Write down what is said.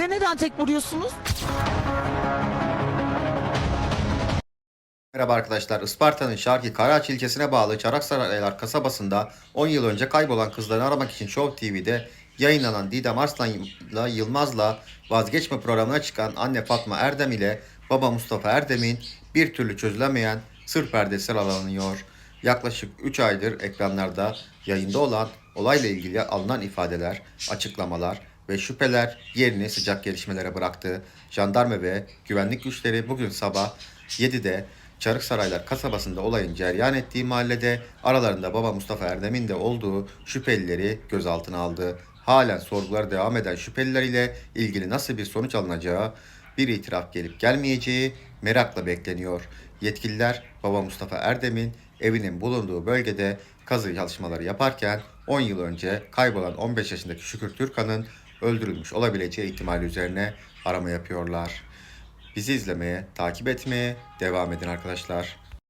Bize neden tek vuruyorsunuz? Merhaba arkadaşlar. Isparta'nın Şarkı Karaağaç ilçesine bağlı Çaraksaraylar kasabasında 10 yıl önce kaybolan kızlarını aramak için Show TV'de yayınlanan Didem Arslan'la Yılmaz'la vazgeçme programına çıkan anne Fatma Erdem ile baba Mustafa Erdem'in bir türlü çözülemeyen sır perdesi aralanıyor. Yaklaşık 3 aydır ekranlarda yayında olan olayla ilgili alınan ifadeler, açıklamalar ve şüpheler yerini sıcak gelişmelere bıraktı. Jandarma ve güvenlik güçleri bugün sabah 7'de Çarıksaraylar kasabasında olayın cereyan ettiği mahallede aralarında baba Mustafa Erdem'in de olduğu şüphelileri gözaltına aldı. Halen sorgular devam eden şüpheliler ile ilgili nasıl bir sonuç alınacağı, bir itiraf gelip gelmeyeceği merakla bekleniyor. Yetkililer baba Mustafa Erdem'in evinin bulunduğu bölgede kazı çalışmaları yaparken 10 yıl önce kaybolan 15 yaşındaki Şükür Türkan'ın öldürülmüş olabileceği ihtimali üzerine arama yapıyorlar. Bizi izlemeye, takip etmeye devam edin arkadaşlar.